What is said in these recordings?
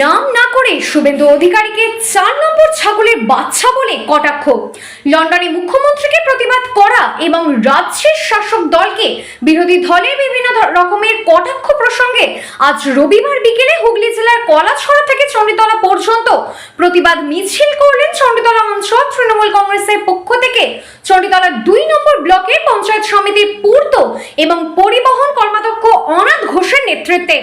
নাম না করে শুভেন্দু অধিকারীকে চার নম্বর ছাগলের বাচ্চা বলে কটাক্ষ। লন্ডনে মুখ্যমন্ত্রীকে প্রতিবাদ করা এবং রাজ্যের শাসক দলকে বিরোধী দলের বিভিন্ন রকমের কটাক্ষ প্রসঙ্গে আজ রবিবার বিকেলে হুগলি জেলার কলাছড়া থেকে চণ্ডীতলা পর্যন্ত প্রতিবাদ মিছিল করলেন চণ্ডীতলা অঞ্চল তৃণমূল কংগ্রেসের পক্ষ থেকে। চণ্ডীতলা দুই নম্বর ব্লকে পঞ্চায়েত সমিতির পূর্ত এবং পরিবহন কর্মাধ্যক্ষ অনাথ ঘোষের নেতৃত্বে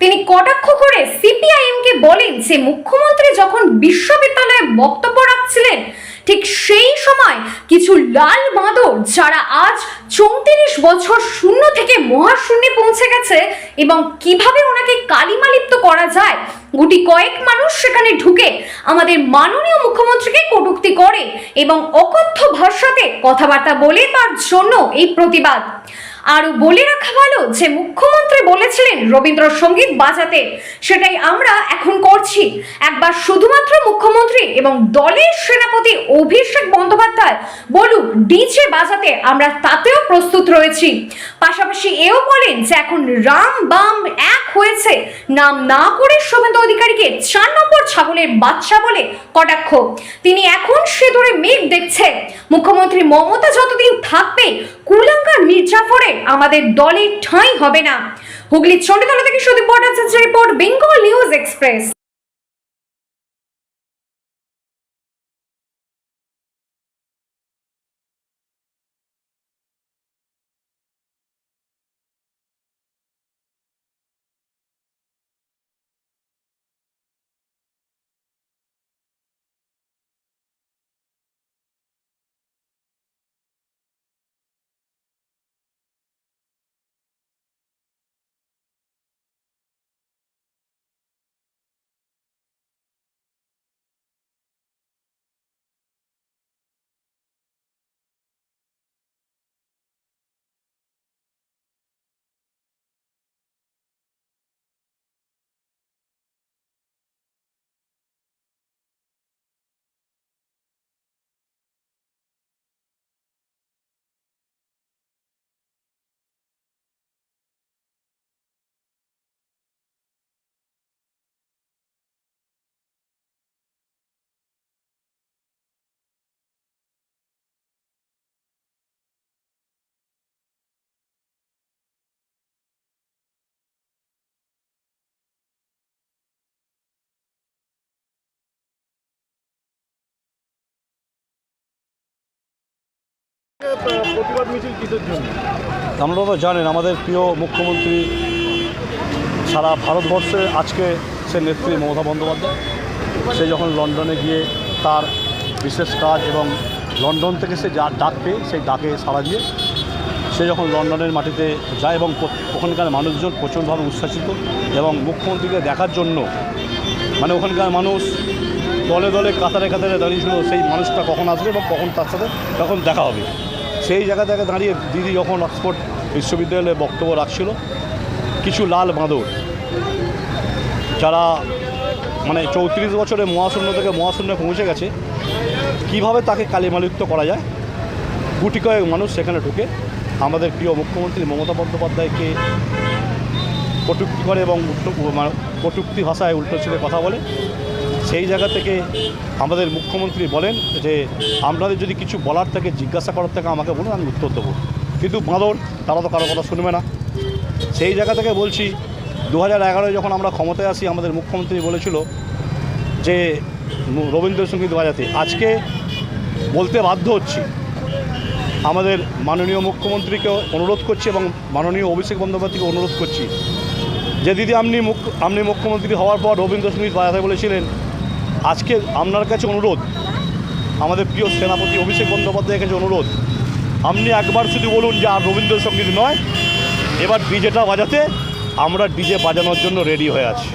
তিনি কটাক্ষ করে সিপিআইএম কে বলেন যে মুখ্যমন্ত্রী যখন বিশ্ববিদ্যালয়ে বক্তব্য রাখছিলেন, ঠিক সেই সময় কিছু লাল বাঁদর যারা আজ চৌত্রিশ বছর শূন্য থেকে মহাশূন্যে পৌঁছে গেছে এবং কীভাবে ওনাকে কালিমালিপ্ত করা যায়, গুটি কয়েক মানুষ সেখানে ঢুকে আমাদের মাননীয় মুখ্যমন্ত্রীকে কটূক্তি করে এবং অকথ্য ভাষাতে কথাবার্তা বলে তার জন্য এই প্রতিবাদ। আরও বলে রাখা ভালো যে মুখ্যমন্ত্রী বলেছিলেন রবীন্দ্রসঙ্গীত বাজাতে। সেটাই আমরা এখন করছি। একবার শুধুমাত্র মুখ্যমন্ত্রী এবং দলের সেনাপতি অভিষেক বন্দ্যোপাধ্যায় বলুক, ডিজে বাজাতে আমরা তাতেও প্রস্তুত রয়েছি। পাশাপাশি এও বলেন যে এখন রাম বাম এক হয়েছে। নাম না করে শুভেন্দু অধিকারীকে চার নম্বর ছাগলের বাচ্চা বলে কটাক্ষ। তিনি এখন সিঁদুরে মেঘ দেখছে। মুখ্যমন্ত্রী মমতা যতদিন থাকবে কুলাঙ্কার মির্জাফরে আমাদের দলে ঠাঁই হবে না। হুগলি চণ্ডীতলা থেকে সুদীপ ভট্টাচার্যের রিপোর্ট, বেঙ্গল নিউজ এক্সপ্রেস। আপনারা তো জানেন, আমাদের প্রিয় মুখ্যমন্ত্রী সারা ভারতবর্ষে আজকে সে নেত্রী মমতা বন্দ্যোপাধ্যায়। সে যখন লন্ডনে গিয়ে তার বিশেষ কাজ এবং লন্ডন থেকে সে যা ডাক পেয়ে সেই ডাকে সাড়া দিয়ে সে যখন লন্ডনের মাটিতে যায় এবং ওখানকার মানুষজন প্রচণ্ডভাবে উচ্ছ্বাসিত এবং মুখ্যমন্ত্রীকে দেখার জন্য মানে ওখানকার মানুষ দলে দলে কাতারে কাতারে দাঁড়িয়েছিল সেই মানুষটা কখন আসবে এবং কখন তার সাথে তখন দেখা হবে। সেই জায়গা থেকে দাঁড়িয়ে দিদি যখন অক্সফোর্ড বিশ্ববিদ্যালয়ে বক্তব্য রাখছিল, কিছু লাল বাঁদর, যারা মানে চৌত্রিশ বছরে মহাশূন্য থেকে মহাশূন্যে পৌঁছে গেছে, কীভাবে তাকে কালিমালিপ্ত করা যায়? গুটি কয়েক মানুষ সেখানে ঢুকে আমাদের প্রিয় মুখ্যমন্ত্রী মমতা বন্দ্যোপাধ্যায়কে কটুক্তি করে এবং মানে কটূক্তি ভাষায় উল্টো ছেড়ে কথা বলে। সেই জায়গা থেকে আমাদের মুখ্যমন্ত্রী বলেন যে, আপনাদের যদি কিছু বলার থাকে, জিজ্ঞাসা করার থেকে, আমাকে বলুন, আমি উত্তর দেবো। কিন্তু বাঁদর, তারা তো কারও কথা শুনবে না। সেই জায়গা থেকে বলছি দু হাজার যখন আমরা ক্ষমতায় আসি, আমাদের মুখ্যমন্ত্রী বলেছিল যে রবীন্দ্রসঙ্গীত বাজাতে। আজকে বলতে বাধ্য হচ্ছি। আমাদের মাননীয় মুখ্যমন্ত্রীকে অনুরোধ করছি এবং মাননীয় অভিষেক বন্দ্যোপাধ্যায়কে অনুরোধ করছি যে, দিদি, আপনি মুখ্য আপনি মুখ্যমন্ত্রী হওয়ার পর রবীন্দ্রসঙ্গীত বাজাতে বলেছিলেন আজকে আপনার কাছে অনুরোধ আমাদের প্রিয় সেনাপতি অভিষেক বন্দ্যোপাধ্যায়ের কাছে অনুরোধ আপনি একবার শুধু বলুন যে আর রবীন্দ্রসঙ্গীত নয় এবার ডিজেটা বাজাতে আমরা ডিজে বাজানোর জন্য রেডি হয়ে আছি।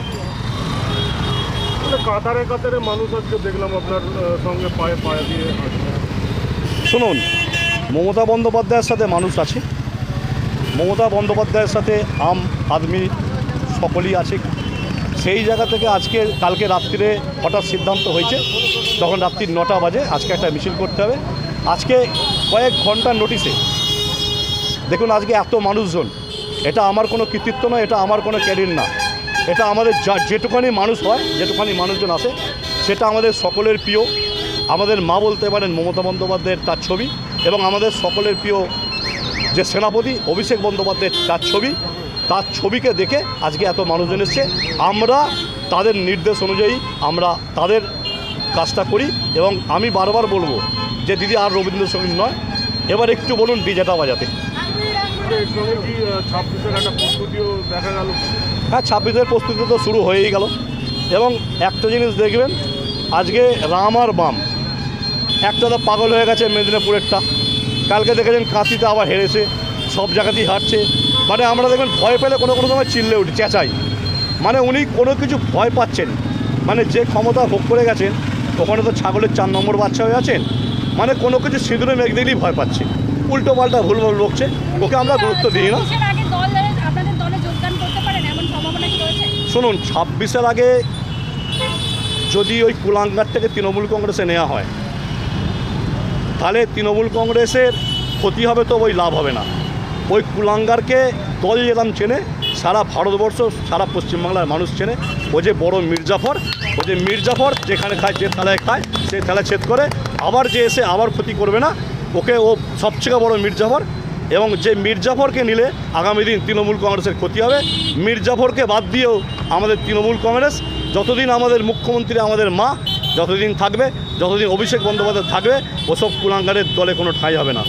মানে কাতারে কাতারে মানুষ আজকে দেখলাম আপনার সঙ্গে পায়ে পায়ে দিয়ে শুনুন মমতা বন্দ্যোপাধ্যায়ের সাথে মানুষ আছে মমতা বন্দ্যোপাধ্যায়ের সাথে আম আদমি সকলেই আছে সেই জায়গা থেকে আজকে, কালকে রাত্রিরে হঠাৎ সিদ্ধান্ত হয়েছে। তখন রাত্রির নটা বাজে, আজকে একটা মিছিল করতে হবে। আজকে কয়েক ঘণ্টার নোটিশে দেখুন, আজকে এত মানুষজন। এটা আমার কোনো কৃতিত্ব নয়, এটা আমার কোনো ক্যারিয়ার না। এটা আমাদের যা, যেটুখানি মানুষ হয়, যেটুখানি মানুষজন আসে, সেটা আমাদের সকলের প্রিয়। আমাদের মা বলতে পারেন মমতা বন্দ্যোপাধ্যায়ের তার ছবি এবং আমাদের সকলের প্রিয় যে সেনাপতি অভিষেক বন্দ্যোপাধ্যায়ের তার ছবি। তার ছবিকে দেখে আজকে এত মানুষজন এসছে। আমরা তাদের নির্দেশ অনুযায়ী আমরা তাদের কাজটা করি এবং আমি বারবার বলব যে দিদি আর রবীন্দ্রসঙ্গীত নয়, এবার একটু বলুন ডিজেটা বাজাতে। হ্যাঁ ছাব্বিশের প্রস্তুতি তো শুরু হয়েই গেল। এবং একটা জিনিস দেখবেন, আজকে রাম আর বাম, একটা তো পাগল হয়ে গেছে মেদিনীপুরেরটা। কালকে দেখেছেন কাঁথিতে আবার হেরেছে, সব জায়গাতেই হারছে। মানে আমরা দেখবেন ভয় পেলে কোনো কোনো সময় চিল্লে উঠি চেঁচাই। মানে উনি কোনো কিছু ভয় পাচ্ছেন মানে যে ক্ষমতা ভোগ করে গেছেন ওখানে তো ছাগলের চার নম্বর বাচ্চা হয়ে আছেন মানে কোনো কিছু সিঁদুরে মেঘ দিলেই ভয় পাচ্ছে। উল্টো পাল্টা ভুল ভালো বকছে ওকে আমরা গুরুত্ব দিই না। শুনুন ছাব্বিশের আগে যদি ওই কুলাঙ্গার থেকে তৃণমূল কংগ্রেসে নেওয়া হয় তাহলে তৃণমূল কংগ্রেসের ক্ষতি হবে তো ওই লাভ হবে না। ওই কুলাঙ্গারকে দল যেরাম চেনে, সারা ভারতবর্ষ, সারা পশ্চিমবাংলার মানুষ চেনে। ও যে বড় মির্জাফর, ও যে মির্জাফর যেখানে খায়, যে থালায় খায় সেই থালায় ছেদ করে, আবার যে এসে আবার ক্ষতি করবে না, ওকে ও সবচেয়ে বড় মির্জাফর। এবং যে মির্জাফরকে নিলে আগামী দিন তৃণমূল কংগ্রেসের ক্ষতি হবে, মির্জাফরকে বাদ দিয়েও আমাদের তৃণমূল কংগ্রেস, যতদিন আমাদের মুখ্যমন্ত্রী, আমাদের মা, যতদিন থাকবে, যতদিন অভিষেক বন্দ্যোপাধ্যায় থাকবে, ওসব কুলাঙ্গারের দলে কোনো ঠাঁই হবে না।